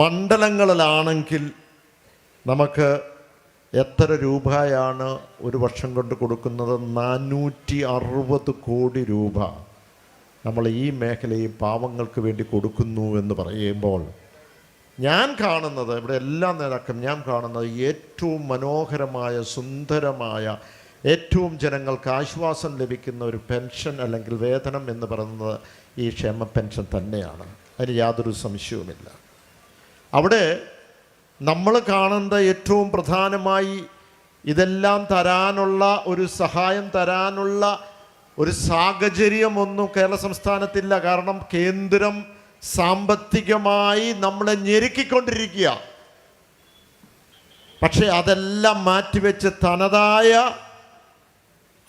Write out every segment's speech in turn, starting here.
മണ്ഡലങ്ങളിലാണെങ്കിൽ നമുക്ക് എത്ര രൂപയാണ് ഒരു വർഷം കൊണ്ട് കൊടുക്കുന്നത്? നാനൂറ്റി അറുപത് കോടി രൂപ നമ്മൾ ഈ മേഖലയിൽ പാവങ്ങൾക്ക് വേണ്ടി കൊടുക്കുന്നു എന്ന് പറയുമ്പോൾ ഞാൻ കാണുന്നത് ഇവിടെ എല്ലാ നേതാക്കളും ഞാൻ കാണുന്നത് ഏറ്റവും മനോഹരമായ സുന്ദരമായ ഏറ്റവും ജനങ്ങൾക്ക് ആശ്വാസം ലഭിക്കുന്ന ഒരു പെൻഷൻ അല്ലെങ്കിൽ വേതനം എന്ന് പറയുന്നത് ഈ ക്ഷേമ പെൻഷൻ തന്നെയാണ്. അതിന് യാതൊരു സംശയവുമില്ല. അവിടെ നമ്മൾ കാണുന്ന ഏറ്റവും പ്രധാനമായി ഇതെല്ലാം തരാനുള്ള ഒരു സഹായം തരാനുള്ള ഒരു സാഹചര്യമൊന്നും കേരള സംസ്ഥാനത്തില്ല. കാരണം കേന്ദ്രം സാമ്പത്തികമായി നമ്മളെ ഞെരുക്കിക്കൊണ്ടിരിക്കുക. പക്ഷെ അതെല്ലാം മാറ്റിവെച്ച് തനതായ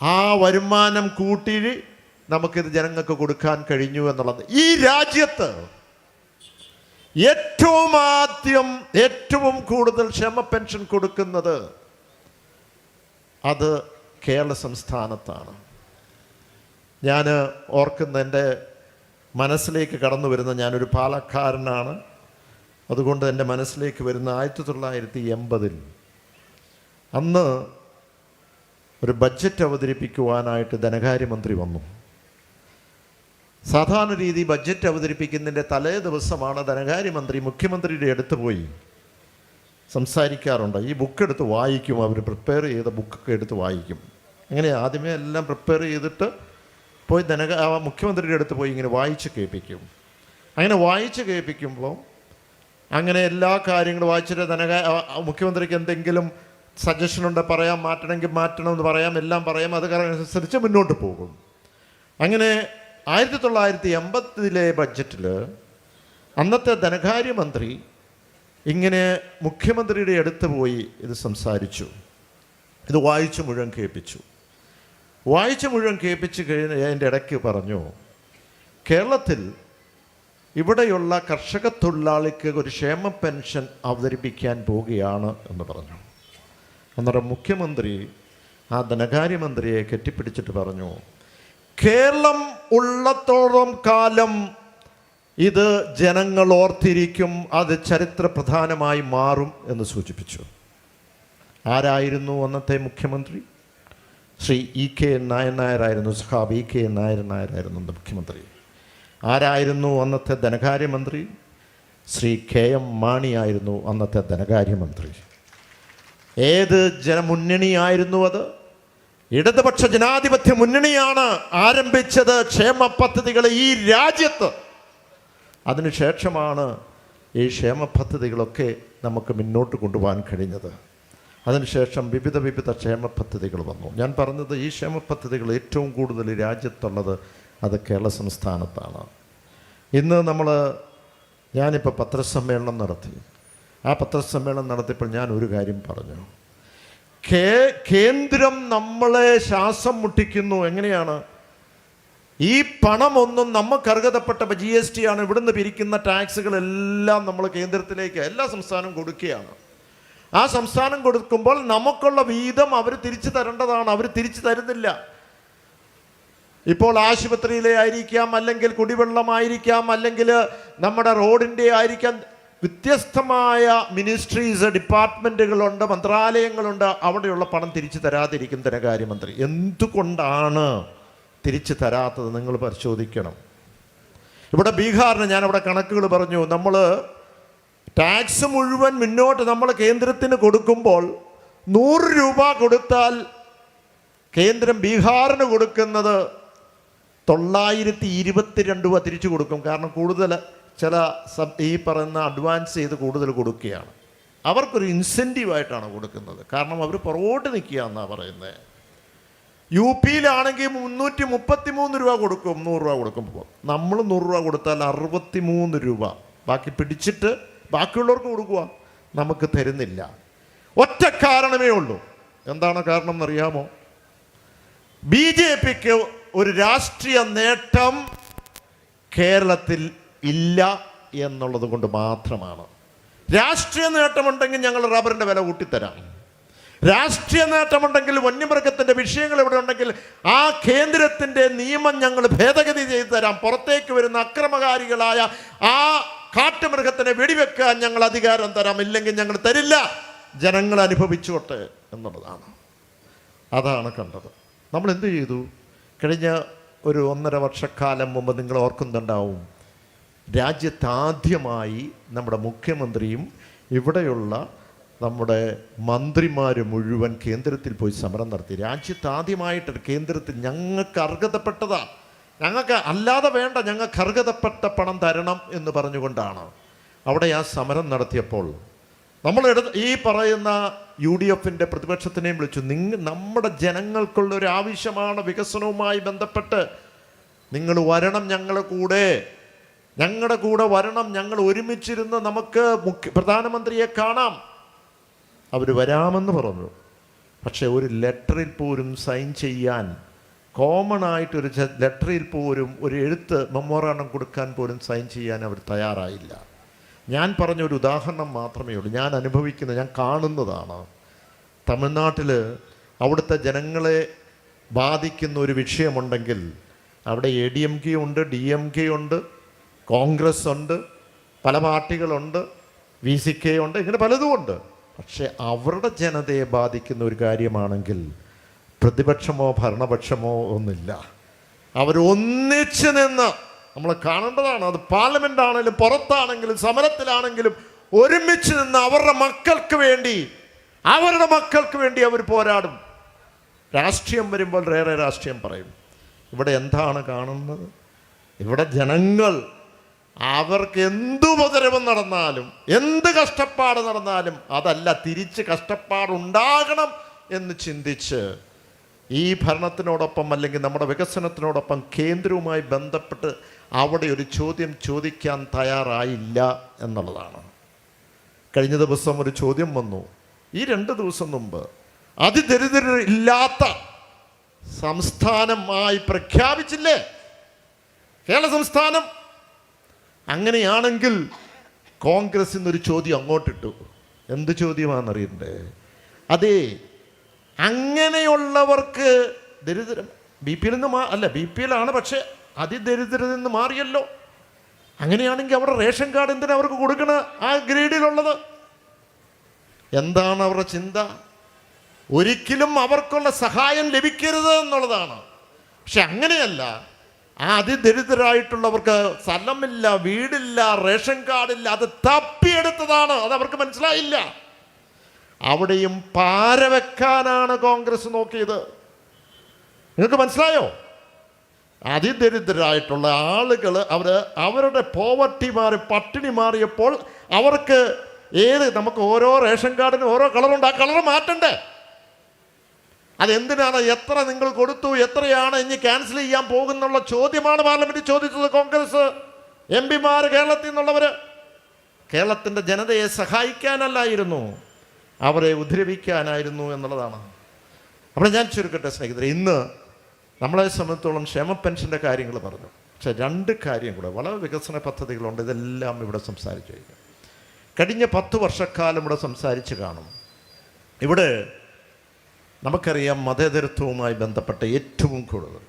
ആ വരുമാനം കൂട്ടി നമുക്കിത് ജനങ്ങൾക്ക് കൊടുക്കാൻ കഴിഞ്ഞു എന്നുള്ളത്. ഈ രാജ്യത്ത് ഏറ്റവും ആദ്യം ഏറ്റവും കൂടുതൽ ക്ഷമ പെൻഷൻ കൊടുക്കുന്നത് അത് കേരള സംസ്ഥാനത്താണ്. ഞാൻ ഓർക്കുന്ന എന്റെ മനസ്സിലേക്ക് കടന്നു വരുന്ന ഞാനൊരു പാലക്കാരനാണ്. അതുകൊണ്ട് എന്റെ മനസ്സിലേക്ക് വരുന്ന ആയിരത്തി തൊള്ളായിരത്തി എൺപതിൽ അന്ന് ഒരു ബഡ്ജറ്റ് അവതരിപ്പിക്കുവാനായിട്ട് ധനകാര്യമന്ത്രി വന്നു. സാധാരണ രീതി ബഡ്ജറ്റ് അവതരിപ്പിക്കുന്നതിന്റെ തലേ ദിവസമാണ് ധനകാര്യമന്ത്രി മുഖ്യമന്ത്രിയുടെ അടുത്ത് പോയി സംസാരിക്കാറുണ്ട്. ഈ ബുക്ക് എടുത്ത് വായിക്കും. അവർ പ്രിപ്പയർ ചെയ്ത ബുക്കൊക്കെ എടുത്ത് വായിക്കും. അങ്ങനെ ആദ്യമേ എല്ലാം പ്രിപ്പയർ ചെയ്തിട്ട് പോയി ധനക മുഖ്യമന്ത്രിയുടെ അടുത്ത് പോയി ഇങ്ങനെ വായിച്ച് കേൾപ്പിക്കും. അങ്ങനെ വായിച്ച് കേൾപ്പിക്കുമ്പോൾ അങ്ങനെ എല്ലാ കാര്യങ്ങളും വായിച്ചിട്ട് ധനക മുഖ്യമന്ത്രിക്ക് എന്തെങ്കിലും സജഷൻ ഉണ്ട്? പറയാം മാറ്റണമെങ്കിൽ മാറ്റണമെന്ന് പറയാം എല്ലാം പറയാം. അത് കാരണം അനുസരിച്ച് മുന്നോട്ട് പോകും. അങ്ങനെ ആയിരത്തി തൊള്ളായിരത്തി എൺപത്തിലെ ബഡ്ജറ്റിൽ അന്നത്തെ ധനകാര്യമന്ത്രി ഇങ്ങനെ മുഖ്യമന്ത്രിയുടെ അടുത്ത് പോയി ഇത് സംസാരിച്ചു. ഇത് വായിച്ചു മുഴുവൻ കേൾപ്പിച്ചു. വായിച്ചു മുഴുവൻ കേൾപ്പിച്ച് കഴിഞ്ഞ് അതിന്റെ ഇടയ്ക്ക് പറഞ്ഞു കേരളത്തിൽ ഇവിടെയുള്ള കർഷക തൊഴിലാളിക്ക് ഒരു ക്ഷേമ പെൻഷൻ അവതരിപ്പിക്കാൻ പോവുകയാണ് എന്ന് പറഞ്ഞു. അന്നേരം മുഖ്യമന്ത്രി ആ ധനകാര്യമന്ത്രിയെ കെട്ടിപ്പിടിച്ചിട്ട് പറഞ്ഞു കേരളം ഉള്ളത്തോളം കാലം ഇത് ജനങ്ങൾ ഓർത്തിരിക്കും അത് ചരിത്ര പ്രധാനമായി മാറും എന്ന് സൂചിപ്പിച്ചു. ആരായിരുന്നു അന്നത്തെ മുഖ്യമന്ത്രി? ശ്രീ ഇ കെ നായൻ നായരായിരുന്നു സഹാബ് ഇ കെ നായർ നായരായിരുന്നു മുഖ്യമന്ത്രി. ആരായിരുന്നു അന്നത്തെ ധനകാര്യമന്ത്രി? ശ്രീ കെ എം മാണിയായിരുന്നു അന്നത്തെ ധനകാര്യമന്ത്രി. ഏത് ജനമുന്നണിയായിരുന്നു അത്? ഇടതുപക്ഷ ജനാധിപത്യ മുന്നണിയാണ് ആരംഭിച്ചത് ക്ഷേമ പദ്ധതികൾ ഈ രാജ്യത്ത്. അതിനുശേഷമാണ് ഈ ക്ഷേമ പദ്ധതികളൊക്കെ നമുക്ക് മുന്നോട്ട് കൊണ്ടുപോകാൻ കഴിഞ്ഞത്. അതിനുശേഷം വിവിധ വിവിധ ക്ഷേമ പദ്ധതികൾ വന്നു. ഞാൻ പറഞ്ഞത് ഈ ക്ഷേമ പദ്ധതികൾ ഏറ്റവും കൂടുതൽ രാജ്യത്തുള്ളത് അത് കേരള സംസ്ഥാനത്താണ്. ഇന്ന് നമ്മൾ ഞാനിപ്പോൾ പത്രസമ്മേളനം നടത്തി. ആ പത്രസമ്മേളനം നടത്തിയപ്പോൾ ഞാൻ ഒരു കാര്യം പറഞ്ഞു. കേന്ദ്രം നമ്മളെ ശ്വാസം മുട്ടിക്കുന്നു. എങ്ങനെയാണ്? ഈ പണമൊന്നും നമുക്ക് അർഹതപ്പെട്ട ജി എസ് ടി ആണ്. ഇവിടുന്ന് പിരിക്കുന്ന ടാക്സുകളെല്ലാം നമ്മൾ കേന്ദ്രത്തിലേക്ക് എല്ലാ സംസ്ഥാനവും കൊടുക്കുകയാണ്. ആ സംസ്ഥാനം കൊടുക്കുമ്പോൾ നമുക്കുള്ള വീതം അവർ തിരിച്ചു തരേണ്ടതാണ്. അവർ തിരിച്ചു തരുന്നില്ല. ഇപ്പോൾ ആശുപത്രിയിലെ ആയിരിക്കാം അല്ലെങ്കിൽ കുടിവെള്ളമായിരിക്കാം അല്ലെങ്കിൽ നമ്മുടെ റോഡിന്റെ ആയിരിക്കാം. വ്യത്യസ്തമായ മിനിസ്ട്രീസ് ഡിപ്പാർട്ട്മെന്റുകളുണ്ട് മന്ത്രാലയങ്ങളുണ്ട്. അവിടെയുള്ള പണം തിരിച്ചു തരാതിരിക്കും ധനകാര്യമന്ത്രി. എന്തുകൊണ്ടാണ് തിരിച്ചു തരാത്തത് നിങ്ങൾ പരിശോധിക്കണം. ഇവിടെ ബീഹാറിന് ഞാൻ അവിടെ കണക്കുകൾ പറഞ്ഞു. നമ്മൾ ടാക്സ് മുഴുവൻ മുന്നോട്ട് നമ്മൾ കേന്ദ്രത്തിന് കൊടുക്കുമ്പോൾ നൂറ് രൂപ കൊടുത്താൽ കേന്ദ്രം ബീഹാറിന് കൊടുക്കുന്നത് തൊള്ളായിരത്തി ഇരുപത്തിരണ്ട് രൂപ തിരിച്ചു കൊടുക്കും. കാരണം കൂടുതൽ ചില സബ് ഈ പറയുന്ന അഡ്വാൻസ് ചെയ്ത് കൂടുതൽ കൊടുക്കുകയാണ്. അവർക്കൊരു ഇൻസെന്റീവായിട്ടാണ് കൊടുക്കുന്നത്. കാരണം അവർ പുറകോട്ട് നിൽക്കുക എന്നാണ് പറയുന്നത് യു പിയിലാണെങ്കിൽ മുന്നൂറ്റി മുപ്പത്തി മൂന്ന് രൂപ കൊടുക്കും നൂറ് രൂപ കൊടുക്കുമ്പോൾ നമ്മൾ നൂറ് രൂപ കൊടുത്താൽ അറുപത്തി മൂന്ന് രൂപ. ബാക്കി പിടിച്ചിട്ട് ബാക്കിയുള്ളവർക്ക് കൊടുക്കുക നമുക്ക് തരുന്നില്ല. ഒറ്റ കാരണമേ ഉള്ളൂ. എന്താണ് കാരണം എന്നറിയാമോ? ബി ജെ പിക്ക് ഒരു രാഷ്ട്രീയ നേട്ടം കേരളത്തിൽ ഇല്ല എന്നുള്ളത് കൊണ്ട് മാത്രമാണ്. രാഷ്ട്രീയ നേട്ടമുണ്ടെങ്കിൽ ഞങ്ങൾ റബ്ബറിന്റെ വില കൂട്ടിത്തരാം. രാഷ്ട്രീയ നേട്ടമുണ്ടെങ്കിൽ വന്യമൃഗത്തിന്റെ വിഷയങ്ങൾ ഇവിടെ ഉണ്ടെങ്കിൽ ആ കേന്ദ്രത്തിന്റെ നിയമം ഞങ്ങൾ ഭേദഗതി ചെയ്തു തരാം. പുറത്തേക്ക് വരുന്ന അക്രമകാരികളായ ആ കാട്ടുമൃഗത്തിനെ വെടിവെക്കാൻ ഞങ്ങൾ അധികാരം തരാം. ഇല്ലെങ്കിൽ ഞങ്ങൾ തരില്ല. ജനങ്ങൾ അനുഭവിച്ചോട്ടെ എന്നുള്ളതാണ്. അതാണ് കണ്ടത്. നമ്മൾ എന്തു ചെയ്തു? കഴിഞ്ഞ ഒരു ഒന്നര വർഷക്കാലം മുമ്പ് നിങ്ങൾ ഓർക്കുന്നുണ്ടാവും. രാജ്യത്താദ്യമായി നമ്മുടെ മുഖ്യമന്ത്രിയും ഇവിടെയുള്ള നമ്മുടെ മന്ത്രിമാർ മുഴുവൻ കേന്ദ്രത്തിൽ പോയി സമരം നടത്തി. രാജ്യത്താദ്യമായിട്ട് കേന്ദ്രത്തിൽ ഞങ്ങൾക്ക് അർഹതപ്പെട്ടതാ. ഞങ്ങൾക്ക് അല്ലാതെ വേണ്ട ഞങ്ങൾക്ക് അർഹതപ്പെട്ട പണം തരണം എന്ന് പറഞ്ഞുകൊണ്ടാണ് അവിടെ ആ സമരം നടത്തിയപ്പോൾ. നമ്മൾ ഈ പറയുന്ന യു ഡി എഫിന്റെ പ്രതിപക്ഷത്തിനെയും വിളിച്ചു നിങ്ങൾ നമ്മുടെ ജനങ്ങൾക്കുള്ള ഒരു ആവശ്യമാണ് വികസനവുമായി ബന്ധപ്പെട്ട്. നിങ്ങൾ വരണം ഞങ്ങളുടെ കൂടെ. ഞങ്ങളുടെ കൂടെ വരണം ഞങ്ങൾ ഒരുമിച്ചിരുന്ന് നമുക്ക് മുഖ്യ പ്രധാനമന്ത്രിയെ കാണാം. അവർ വരാമെന്ന് പറഞ്ഞു. പക്ഷേ ഒരു ലെറ്ററിൽ പോലും സൈൻ ചെയ്യാൻ കോമൺ ആയിട്ടൊരു ലെറ്ററിൽ പോലും ഒരു എഴുത്ത് മെമ്മോറാണ്ടം കൊടുക്കാൻ പോലും സൈൻ ചെയ്യാൻ അവർ തയ്യാറായില്ല. ഞാൻ പറഞ്ഞ ഒരു ഉദാഹരണം മാത്രമേ ഉള്ളൂ. ഞാൻ അനുഭവിക്കുന്നത് ഞാൻ കാണുന്നതാണ്. തമിഴ്നാട്ടിൽ അവിടുത്തെ ജനങ്ങളെ ബാധിക്കുന്ന ഒരു വിഷയമുണ്ടെങ്കിൽ അവിടെ എ ഡി എം കെ ഉണ്ട് ഡി എം കെ ഉണ്ട് കോൺഗ്രസ് ഉണ്ട് പല പാർട്ടികളുണ്ട് വി സി കെ ഉണ്ട് ഇങ്ങനെ പലതും ഉണ്ട് പക്ഷെ അവരുടെ ജനതയെ ബാധിക്കുന്ന ഒരു കാര്യമാണെങ്കിൽ പ്രതിപക്ഷമോ ഭരണപക്ഷമോ ഒന്നില്ല. അവരൊന്നിച്ച് നിന്ന് നമ്മൾ കാണേണ്ടതാണ്. അത് പാർലമെന്റ് ആണെങ്കിലും പുറത്താണെങ്കിലും സമരത്തിലാണെങ്കിലും ഒരുമിച്ച് നിന്ന് അവരുടെ മക്കൾക്ക് വേണ്ടി അവരുടെ മക്കൾക്ക് വേണ്ടി അവർ പോരാടും. രാഷ്ട്രീയം വരുമ്പോൾ വേറെ രാഷ്ട്രീയം പറയും. ഇവിടെ എന്താണ് കാണുന്നത്? ഇവിടെ ജനങ്ങൾ അവർക്ക് എന്തു ഉപദ്രവം നടന്നാലും എന്ത് കഷ്ടപ്പാട് നടന്നാലും അതല്ല തിരിച്ച് കഷ്ടപ്പാടുണ്ടാകണം എന്ന് ചിന്തിച്ച് ഈ ഭരണത്തിനോടൊപ്പം അല്ലെങ്കിൽ നമ്മുടെ വികസനത്തിനോടൊപ്പം കേന്ദ്രവുമായി ബന്ധപ്പെട്ട് അവിടെ ഒരു ചോദ്യം ചോദിക്കാൻ തയ്യാറായില്ല എന്നുള്ളതാണ്. കഴിഞ്ഞ ദിവസം ഒരു ചോദ്യം വന്നു. ഈ രണ്ട് ദിവസം മുമ്പ് അതിദരിദ്ര ഇല്ലാത്ത സംസ്ഥാനമായി പ്രഖ്യാപിച്ചില്ലേ? കേരള സംസ്ഥാനം അങ്ങനെയാണെങ്കിൽ കോൺഗ്രസ് ഇന്നൊരു ചോദ്യം അങ്ങോട്ടിട്ടു. എന്ത് ചോദ്യമാണെന്നറിയണ്ടേ? അതെ അങ്ങനെയുള്ളവർക്ക് ദരിദ്രം ബി പി എൽ നിന്ന് മാ അല്ല ബി പി എൽ ആണ് പക്ഷേ അതിദരിദ്രരിൽ നിന്ന് മാറിയല്ലോ. അങ്ങനെയാണെങ്കിൽ അവരുടെ റേഷൻ കാർഡ് എന്തിനാ അവർക്ക് കൊടുക്കണ ആ ഗ്രേഡിലുള്ളത്? എന്താണ് അവരുടെ ചിന്ത? ഒരിക്കലും അവർക്കുള്ള സഹായം ലഭിക്കരുത് എന്നുള്ളതാണ്. പക്ഷെ അങ്ങനെയല്ല ആ അതിദരിദ്രരായിട്ടുള്ളവർക്ക് സ്ഥലമില്ല വീടില്ല റേഷൻ കാർഡില്ല അത് തപ്പിയെടുത്തതാണ്. അത് അവർക്ക് മനസ്സിലായില്ല. അവിടെയും പാര വെക്കാനാണ് കോൺഗ്രസ് നോക്കിയത്. നിങ്ങൾക്ക് മനസ്സിലായോ? അതിദരിദ്രരായിട്ടുള്ള ആളുകൾ അവർ അവരുടെ പോവർട്ടി മാറി പട്ടിണി മാറിയപ്പോൾ അവർക്ക് ഏത് നമുക്ക് ഓരോ റേഷൻ കാർഡിനും ഓരോ കളറുണ്ട്. ആ കളർ മാറ്റണ്ടേ? അതെന്തിനാണ്? എത്ര നിങ്ങൾ കൊടുത്തു? എത്രയാണ് ഇനി ക്യാൻസൽ ചെയ്യാൻ പോകുന്നുള്ള ചോദ്യമാണ് പാർലമെന്റ് ചോദിച്ചത് കോൺഗ്രസ്. എം പിമാർ കേരളത്തിൽ നിന്നുള്ളവർ കേരളത്തിന്റെ ജനതയെ സഹായിക്കാനല്ലായിരുന്നു. അവരെ ഉദ്രവിക്കാനായിരുന്നു എന്നുള്ളതാണ്. അപ്പോൾ ഞാൻ ചുരുക്കട്ടെ സ്നേഹിതരെ ഇന്ന് നമ്മളെ സംബന്ധിച്ചോളം ക്ഷേമ പെൻഷന്റെ കാര്യങ്ങൾ പറഞ്ഞു. പക്ഷേ രണ്ട് കാര്യം കൂടെ വളരെ വികസന പദ്ധതികളുണ്ട്. ഇതെല്ലാം ഇവിടെ സംസാരിച്ചു കഴിഞ്ഞു. കഴിഞ്ഞ പത്ത് വർഷക്കാലം ഇവിടെ സംസാരിച്ച് കാണും. ഇവിടെ നമുക്കറിയാം മതേതരത്വവുമായി ബന്ധപ്പെട്ട ഏറ്റവും കൂടുതൽ.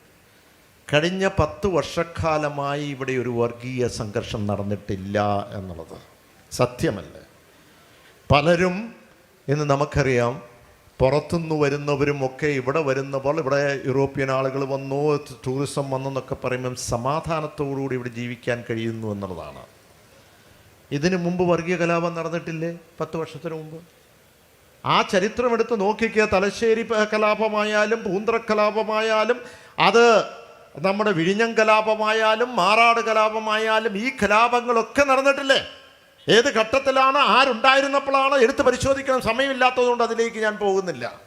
കഴിഞ്ഞ പത്ത് വർഷക്കാലമായി ഇവിടെ ഒരു വർഗീയ സംഘർഷം നടന്നിട്ടില്ല എന്നുള്ളത് സത്യമല്ലേ? പലരും ഇന്ന് നമുക്കറിയാം പുറത്തുനിന്ന് വരുന്നവരും ഒക്കെ ഇവിടെ വരുന്നപ്പോൾ ഇവിടെ യൂറോപ്യൻ ആളുകൾ വന്നു ടൂറിസം വന്നു എന്നൊക്കെ പറയുമ്പം സമാധാനത്തോടുകൂടി ഇവിടെ ജീവിക്കാൻ കഴിയുന്നു എന്നുള്ളതാണ്. ഇതിനു മുമ്പ് വർഗീയ കലാപം നടന്നിട്ടില്ലേ? പത്ത് വർഷത്തിന് മുമ്പ്? ആ ചരിത്രം എടുത്ത് നോക്കിക്കുക തലശ്ശേരി കലാപമായാലും പൂന്തറ കലാപമായാലും അത് നമ്മുടെ വിഴിഞ്ഞം കലാപമായാലും മാറാട് കലാപമായാലും ഈ കലാപങ്ങളൊക്കെ നടന്നിട്ടില്ലേ? ഏത് ഘട്ടത്തിലാണ് ആരുണ്ടായിരുന്നപ്പോഴാണ് എടുത്ത് പരിശോധിക്കാൻ സമയമില്ലാത്തതുകൊണ്ട് അതിലേക്ക് ഞാൻ പോകുന്നില്ല.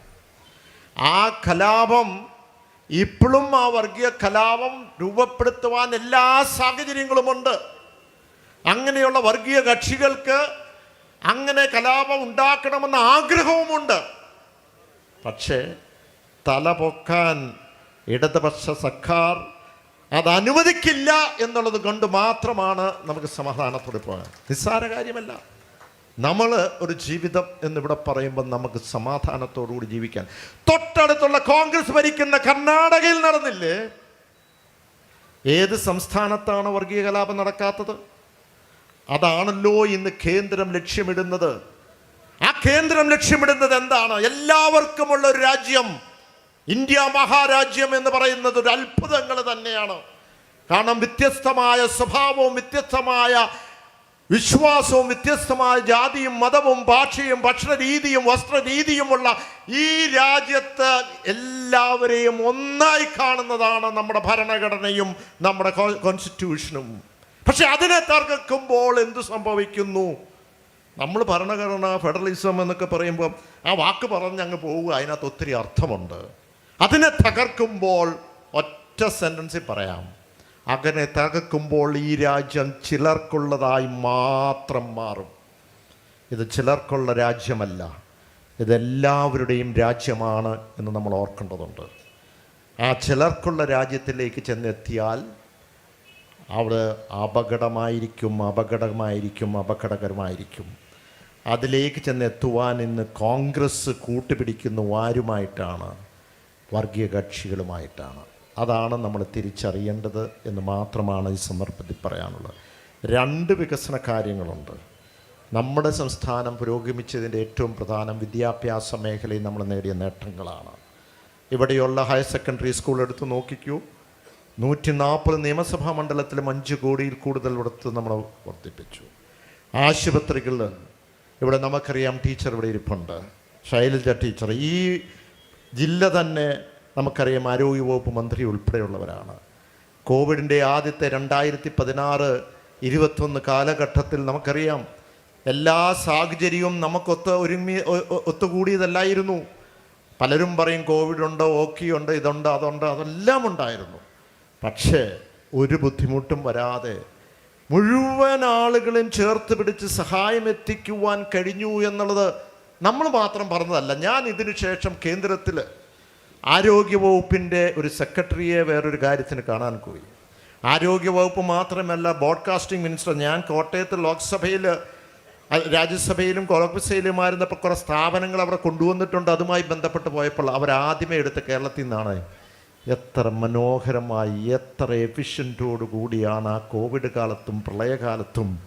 ആ കലാപം ഇപ്പോഴും ആ വർഗീയ കലാപം രൂപപ്പെടുത്തുവാൻ എല്ലാ സാഹചര്യങ്ങളുമുണ്ട്. അങ്ങനെയുള്ള വർഗീയ കക്ഷികൾക്ക് അങ്ങനെ കലാപം ഉണ്ടാക്കണമെന്ന ആഗ്രഹവുമുണ്ട്. പക്ഷേ തല പൊക്കാൻ ഇടതുപക്ഷ സർക്കാർ അത് അനുവദിക്കില്ല എന്നുള്ളത് കൊണ്ട് മാത്രമാണ് നമുക്ക് സമാധാനത്തോടെ പോകാൻ. നിസ്സാര കാര്യമല്ല. നമ്മൾ ഒരു ജീവിതം എന്നിവിടെ പറയുമ്പോൾ നമുക്ക് സമാധാനത്തോടുകൂടി ജീവിക്കാൻ. തൊട്ടടുത്തുള്ള കോൺഗ്രസ് ഭരിക്കുന്ന കർണാടകയിൽ നടന്നില്ലേ? ഏത് സംസ്ഥാനത്താണ് വർഗീയ കലാപം നടക്കാത്തത്? അതാണല്ലോ ഇന്ന് കേന്ദ്രം ലക്ഷ്യമിടുന്നത്. ആ കേന്ദ്രം ലക്ഷ്യമിടുന്നത് എന്താണ്? എല്ലാവർക്കുമുള്ള ഒരു രാജ്യം ഇന്ത്യ മഹാരാജ്യം എന്ന് പറയുന്നത് ഒരു അത്ഭുതങ്ങൾ തന്നെയാണ്. കാരണം വ്യത്യസ്തമായ സ്വഭാവവും വ്യത്യസ്തമായ വിശ്വാസവും വ്യത്യസ്തമായ ജാതിയും മതവും ഭാഷയും ഭക്ഷണരീതിയും വസ്ത്രരീതിയുമുള്ള ഈ രാജ്യത്ത് എല്ലാവരെയും ഒന്നായി കാണുന്നതാണ് നമ്മുടെ ഭരണഘടനയും നമ്മുടെ കോൺസ്റ്റിറ്റ്യൂഷനും പക്ഷെ അതിനെ തകർക്കുമ്പോൾ എന്ത് സംഭവിക്കുന്നു? നമ്മൾ ഭരണഘടന ഫെഡറലിസം എന്നൊക്കെ പറയുമ്പോൾ ആ വാക്ക് പറഞ്ഞ് അങ്ങ് പോവുക അതിനകത്ത് ഒത്തിരി അർത്ഥമുണ്ട്. അതിനെ തകർക്കുമ്പോൾ ഒറ്റ സെന്റൻസിൽ പറയാം. അങ്ങനെ തകർക്കുമ്പോൾ ഈ രാജ്യം ചിലർക്കുള്ളതായി മാത്രം മാറും. ഇത് ചിലർക്കുള്ള രാജ്യമല്ല. ഇതെല്ലാവരുടെയും രാജ്യമാണ് എന്ന് നമ്മൾ ഓർക്കേണ്ടതുണ്ട്. ആ ചിലർക്കുള്ള രാജ്യത്തിലേക്ക് ചെന്നെത്തിയാൽ അവിടെ അപകടമായിരിക്കും അപകടമായിരിക്കും അപകടകരമായിരിക്കും. അതിലേക്ക് ചെന്നെത്തുവാൻ ഇന്ന് കോൺഗ്രസ് കൂട്ടുപിടിക്കുന്ന ആരുമായിട്ടാണ്? വർഗീയ കക്ഷികളുമായിട്ടാണ്. അതാണ് നമ്മൾ തിരിച്ചറിയേണ്ടത് എന്ന് മാത്രമാണ് ഈ സന്ദർഭത്തിൽ പറയാനുള്ളത്. രണ്ട് വികസന കാര്യങ്ങളുണ്ട്. നമ്മുടെ സംസ്ഥാനം പുരോഗമിച്ചതിന്റെ ഏറ്റവും പ്രധാനം വിദ്യാഭ്യാസ മേഖലയിൽ നമ്മൾ നേടിയ നേട്ടങ്ങളാണ്. ഇവിടെയുള്ള ഹയർ സെക്കൻഡറി സ്കൂൾ എടുത്ത് നോക്കിക്കൂ. നൂറ്റി നാൽപ്പത് നിയമസഭാ മണ്ഡലത്തിലും അഞ്ച് കോടിയിൽ കൂടുതൽ ഇവിടുത്തെ നമ്മൾ വർദ്ധിപ്പിച്ചു. ആശുപത്രികളിൽ ഇവിടെ നമുക്കറിയാം ടീച്ചർ ഇവിടെ ഇരിപ്പുണ്ട്. ശൈലജ ടീച്ചർ. ഈ ജില്ല തന്നെ നമുക്കറിയാം ആരോഗ്യവകുപ്പ് മന്ത്രി ഉൾപ്പെടെയുള്ളവരാണ്. കോവിഡിന്റെ ആദ്യത്തെ രണ്ടായിരത്തി പതിനാറ് ഇരുപത്തൊന്ന് കാലഘട്ടത്തിൽ നമുക്കറിയാം എല്ലാ സാഹചര്യവും നമുക്കൊത്ത് ഒരുമി ഒത്തുകൂടിയതല്ലായിരുന്നു. പലരും പറയും കോവിഡുണ്ട് ഓക്കിയുണ്ട് ഇതുണ്ട് അതുണ്ട് അതെല്ലാം ഉണ്ടായിരുന്നു. പക്ഷേ ഒരു ബുദ്ധിമുട്ടും വരാതെ മുഴുവൻ ആളുകളെയും ചേർത്ത് പിടിച്ച് സഹായം എത്തിക്കുവാൻ കഴിഞ്ഞു എന്നുള്ളത് നമ്മൾ മാത്രം പറഞ്ഞതല്ല. ഞാൻ ഇതിനു ശേഷം കേന്ദ്രത്തിൽ ആരോഗ്യവകുപ്പിന്റെ ഒരു സെക്രട്ടറിയെ വേറൊരു കാര്യത്തിന് കാണാൻ പോയി. ആരോഗ്യവകുപ്പ് മാത്രമല്ല ബോഡ്കാസ്റ്റിംഗ് മിനിസ്റ്റർ ഞാൻ കോട്ടയത്ത് ലോക്സഭയിൽ രാജ്യസഭയിലും കോൺഗ്രസിലുമായിരുന്നപ്പോൾ കുറേ സ്ഥാപനങ്ങൾ അവിടെ കൊണ്ടുവന്നിട്ടുണ്ട്. അതുമായി ബന്ധപ്പെട്ട് പോയപ്പോൾ അവരാദ്യമേ എടുത്ത് കേരളത്തിൽ നിന്നാണ് എത്ര മനോഹരമായി എത്ര എഫിഷ്യന്റോടു കൂടിയാണ് ആ കോവിഡ് കാലത്തും പ്രളയകാലത്തും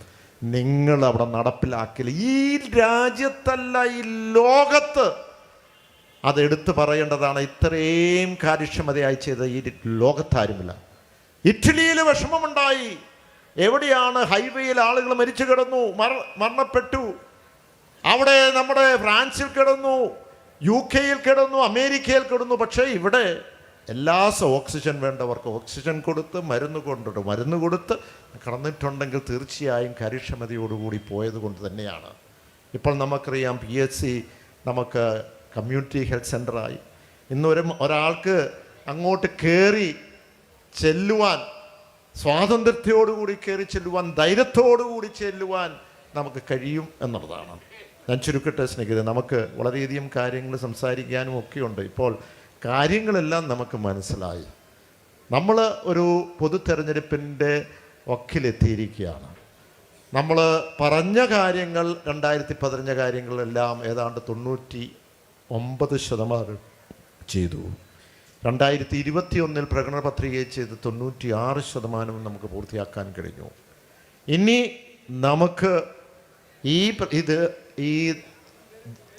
നിങ്ങൾ അവിടെ നടപ്പിലാക്കില്ല ഈ രാജ്യത്തല്ല ഈ ലോകത്ത്. അത് എടുത്തു പറയേണ്ടതാണ് ഇത്രയും കാര്യക്ഷമതയായി ചെയ്ത ഈ ലോകത്താരുമില്ല. ഇറ്റലിയിൽ വിഷമമുണ്ടായി. എവിടെയാണ് ഹൈവേയിൽ ആളുകൾ മരിച്ചു കിടന്നു മര മരണപ്പെട്ടു. അവിടെ നമ്മുടെ ഫ്രാൻസിൽ കിടന്നു യു കെയിൽ കിടന്നു അമേരിക്കയിൽ കിടന്നു. പക്ഷേ ഇവിടെ എല്ലാ സ- ഓക്സിജൻ വേണ്ടവർക്ക് ഓക്സിജൻ കൊടുത്ത് മരുന്ന് കൊണ്ടിട്ട് മരുന്ന് കൊടുത്ത് കടന്നിട്ടുണ്ടെങ്കിൽ തീർച്ചയായും കാര്യക്ഷമതയോടുകൂടി പോയത് കൊണ്ട് തന്നെയാണ്. ഇപ്പോൾ നമുക്കറിയാം പി എസ് സി നമുക്ക് കമ്മ്യൂണിറ്റി ഹെൽത്ത് സെന്ററായി ഇന്നൊരു ഒരാൾക്ക് അങ്ങോട്ട് കയറി ചെല്ലുവാൻ സ്വാതന്ത്ര്യത്തോടുകൂടി കയറി ചെല്ലുവാൻ ധൈര്യത്തോടുകൂടി ചെല്ലുവാൻ നമുക്ക് കഴിയും എന്നുള്ളതാണ്. ഞാൻ ചുരുക്കട്ടെ സ്നേഹിതരെ നമുക്ക് വളരെയധികം കാര്യങ്ങൾ സംസാരിക്കാനും ഒക്കെയുണ്ട് ഇപ്പോൾ കാര്യങ്ങളെല്ലാം നമുക്ക് മനസ്സിലായി. നമ്മൾ ഒരു പൊതു തെരഞ്ഞെടുപ്പിന്റെ വക്കിലെത്തിയിരിക്കുകയാണ്. നമ്മൾ പറഞ്ഞ കാര്യങ്ങൾ രണ്ടായിരത്തി പതിനഞ്ച കാര്യങ്ങളെല്ലാം ഏതാണ്ട് തൊണ്ണൂറ്റി ഒമ്പത് ശതമാനം ചെയ്തു. രണ്ടായിരത്തി ഇരുപത്തി ഒന്നിൽ പ്രകടന പത്രിക ചെയ്ത് തൊണ്ണൂറ്റി ആറ് ശതമാനവും നമുക്ക് പൂർത്തിയാക്കാൻ കഴിഞ്ഞു. ഇനി നമുക്ക് ഈ ഇത് ഈ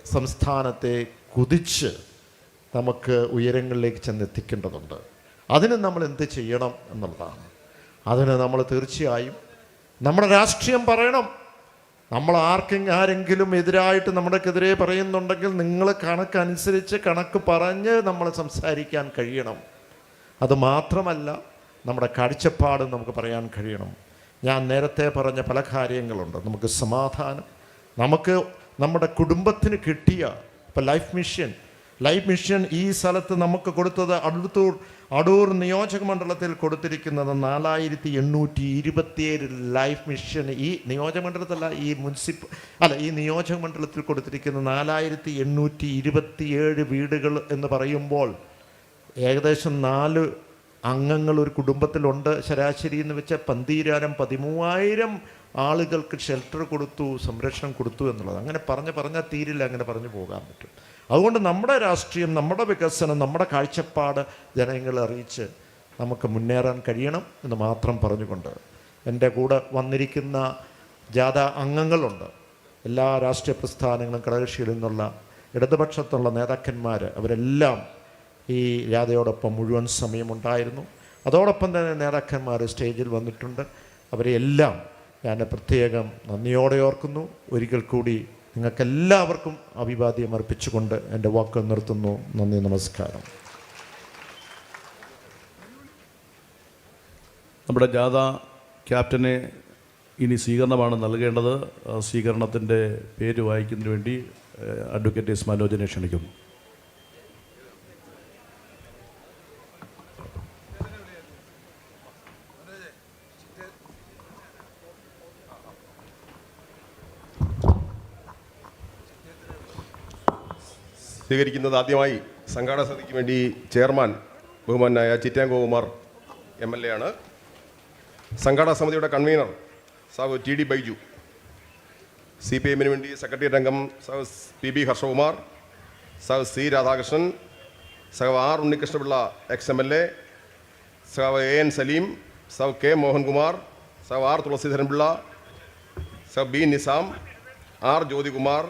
സംസ്ഥാനത്തെ കുതിച്ച് നമുക്ക് ഉയരങ്ങളിലേക്ക് ചെന്നെത്തിക്കേണ്ടതുണ്ട്. അതിന് നമ്മൾ എന്ത് ചെയ്യണം എന്നുള്ളതാണ്. അതിന് നമ്മൾ തീർച്ചയായും നമ്മുടെ രാഷ്ട്രീയം പറയണം. നമ്മൾ ആർക്കും ആരെങ്കിലും എതിരായിട്ട് നമ്മുടെക്കെതിരെ പറയുന്നുണ്ടെങ്കിൽ നിങ്ങൾ കണക്കനുസരിച്ച് കണക്ക് പറഞ്ഞ് നമ്മൾ സംസാരിക്കാൻ കഴിയണം. അത് മാത്രമല്ല നമ്മുടെ കാഴ്ചപ്പാട് നമുക്ക് പറയാൻ കഴിയണം. ഞാൻ നേരത്തെ പറഞ്ഞ പല കാര്യങ്ങളുണ്ട്. നമുക്ക് സമാധാനം നമുക്ക് നമ്മുടെ കുടുംബത്തിന് കിട്ടിയ ഇപ്പം ലൈഫ് മിഷൻ ലൈഫ് മിഷൻ ഈ സ്ഥലത്ത് നമുക്ക് കൊടുത്തത് അടുത്തൂർ അടൂർ നിയോജക മണ്ഡലത്തിൽ കൊടുത്തിരിക്കുന്നത് നാലായിരത്തി എണ്ണൂറ്റി ഇരുപത്തിയേഴ് ലൈഫ് മിഷൻ. ഈ നിയോജക മണ്ഡലത്തല്ല ഈ മുനിസിപ്പ അല്ല ഈ നിയോജക മണ്ഡലത്തിൽ കൊടുത്തിരിക്കുന്ന നാലായിരത്തി എണ്ണൂറ്റി ഇരുപത്തിയേഴ് വീടുകൾ എന്ന് പറയുമ്പോൾ ഏകദേശം നാല് അംഗങ്ങൾ ഒരു കുടുംബത്തിലുണ്ട്. ശരാശരി എന്ന് വെച്ചാൽ പന്തീരായിരം പതിമൂവായിരം ആളുകൾക്ക് ഷെൽട്ടർ കൊടുത്തു സംരക്ഷണം കൊടുത്തു എന്നുള്ളത്. അങ്ങനെ പറഞ്ഞ് പറഞ്ഞാൽ തീരില്ല അങ്ങനെ പറഞ്ഞു പോകാൻ പറ്റും. അതുകൊണ്ട് നമ്മുടെ രാഷ്ട്രീയം നമ്മുടെ വികസനം നമ്മുടെ കാഴ്ചപ്പാട് ജനങ്ങളെ അറിയിച്ച് നമുക്ക് മുന്നേറാൻ കഴിയണം എന്ന് മാത്രം പറഞ്ഞുകൊണ്ട് എന്റെ കൂടെ വന്നിരിക്കുന്ന ജാഥ അംഗങ്ങളുണ്ട്. എല്ലാ രാഷ്ട്രീയ പ്രസ്ഥാനങ്ങളും ഘടകകക്ഷികളിൽ നിന്നുള്ള ഇടതുപക്ഷത്തുള്ള നേതാക്കന്മാർ അവരെല്ലാം ഈ ജാഥയോടൊപ്പം മുഴുവൻ സമയമുണ്ടായിരുന്നു. അതോടൊപ്പം തന്നെ നേതാക്കന്മാർ സ്റ്റേജിൽ വന്നിട്ടുണ്ട്. അവരെല്ലാം ഞാൻ പ്രത്യേകം നന്ദിയോടെ ഓർക്കുന്നു. ഒരിക്കൽ കൂടി നിങ്ങൾക്കെല്ലാവർക്കും അഭിവാദ്യം അർപ്പിച്ചുകൊണ്ട് എന്റെ വാക്ക് നിർത്തുന്നു. നന്ദി നമസ്കാരം. നമ്മുടെ ജാഥ ക്യാപ്റ്റനെ ഇനി സ്വീകരണമാണ് നൽകേണ്ടത്. സ്വീകരണത്തിന്റെ പേര് വായിക്കുന്നതിന് വേണ്ടി അഡ്വക്കേറ്റ് എസ് ക്ഷണിക്കുന്നു. സ്വീകരിക്കുന്നത് ആദ്യമായി സംഘാടക സമിതിക്ക് വേണ്ടി ചെയർമാൻ ബഹുമാനായ ചിറ്റാങ്കോകുമാർ എം എൽ എ ആണ്. സംഘാടക സമിതിയുടെ convener സാവ് T D Baiju C P എമ്മിന് വേണ്ടി സെക്രട്ടേറിയറ്റ് അംഗം സഹ പി ബി ഹർഷകുമാർ സഹ സി രാധാകൃഷ്ണൻ സഹ R Unnikrishnapillai ex M L A സഹ എ എൻ സലീം സഹ കെ മോഹൻകുമാർ സഹ ആർ തുളസീധരൻപിള്ള സഹ B Nizam R Jyothikumar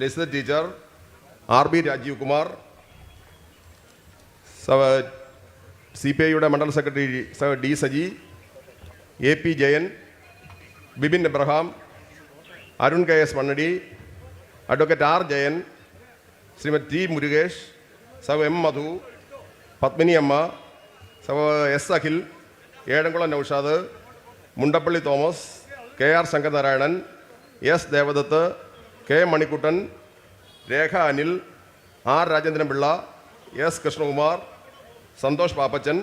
Lasitha teacher R B Rajeev Kumar C P ഐയുടെ മണ്ഡല secretary D Saji A P Jayan Bibin Abraham Arun K S Mannadi advocate R Jayan Shrimati T Murukesh സവ M Madhu Padmini അമ്മ സവ S Akhil Ezhamkulam Naushad Mundappally Thomas K R Sankaranarayanan S Devadath K Manikuttan Rekha Anil R Rajendranpillai S Krishnakumar Santhosh Pappachan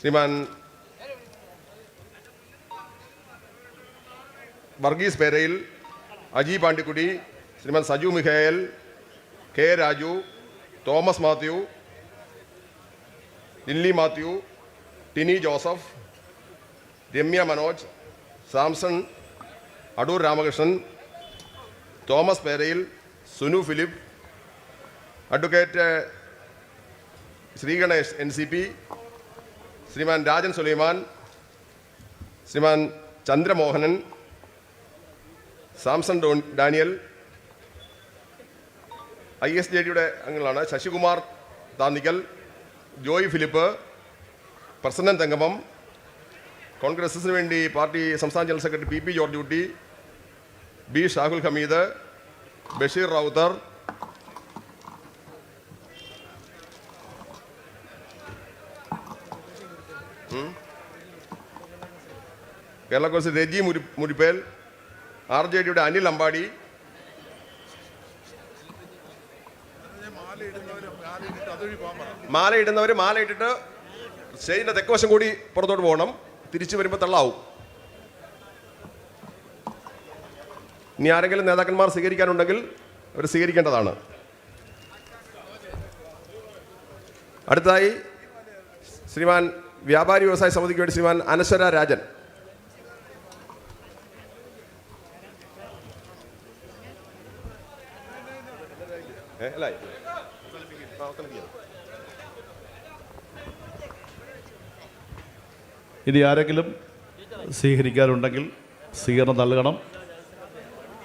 Shriman Varghese Perayil Aji Pandikudi Shriman Saju Mikhel K Raju Thomas Mathew Lilly Mathew Tini Joseph Ramya Manoj Samson Adoor Ramakrishnan Thomas Perayil Sunu Philip advocate Sreeganesh N C P Shriman Rajan Sulaiman Shriman Chandramohanan Samson Dr Daniel I S J ഡിയുടെ അംഗങ്ങളാണ് Sasikumar Thannickal Joy Philip Prasannan Thenkamam കോൺഗ്രസിന് വേണ്ടി party സംസ്ഥാന general secretary P P George Kutty B Shahul Hameed Basheer Rowther. Kerala Congress Reji മുരി Murippel R J ഡിയുടെ അനിൽ അമ്പാടി മാല ഇടുന്നവർ മാല ഇട്ടിട്ട് സ്റ്റേജിന്റെ തെക്കുവശം കൂടി പുറത്തോട്ട് പോകണം തിരിച്ചു വരുമ്പോൾ തള്ളാവും ഇനി ആരെങ്കിലും നേതാക്കന്മാർ സ്വീകരിക്കാനുണ്ടെങ്കിൽ അവർ സ്വീകരിക്കേണ്ടതാണ് അടുത്തതായി ശ്രീമാൻ വ്യാപാരി വ്യവസായ സമിതിക്ക് വേണ്ടി ശ്രീമാൻ അനശ്വര രാജൻ. ഇനി ആരെങ്കിലും സ്വീകരിക്കാനുണ്ടെങ്കിൽ സ്വീകരണം നൽകണം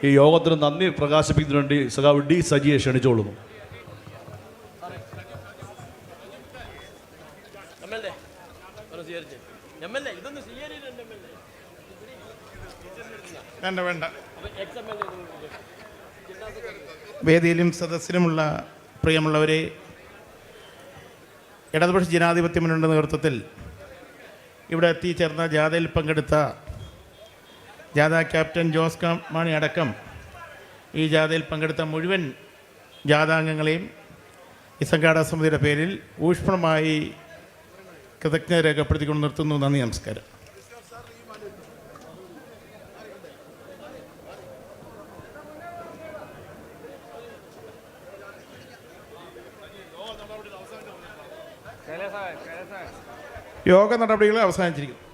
ഈ യോഗത്തിന് നന്ദി പ്രകാശിപ്പിക്കുന്നതിന് വേണ്ടി സഖാവ് ഡി സജിയെ ക്ഷണിച്ചോളുന്നു വേണ്ട വേണ്ട. വേദിയിലും സദസ്സിലുമുള്ള പ്രിയമുള്ളവരെ ഇടതുപക്ഷ ജനാധിപത്യ മുന്നണിയുടെ നേതൃത്വത്തിൽ ഇവിടെ എത്തിച്ചേർന്ന ജാഥയിൽ പങ്കെടുത്ത ജാഥ ക്യാപ്റ്റൻ ജോസ് കാണി മാണി അടക്കം ഈ ജാഥയിൽ പങ്കെടുത്ത മുഴുവൻ ജാഥാംഗങ്ങളെയും ഈ സംഘാടക സമിതിയുടെ പേരിൽ ഊഷ്മളമായി കൃതജ്ഞത രേഖപ്പെടുത്തിക്കൊണ്ട് നിർത്തുന്നു. നന്ദി നമസ്കാരം. യോഗ നടപടികൾ അവസാനിച്ചിരിക്കുന്നു.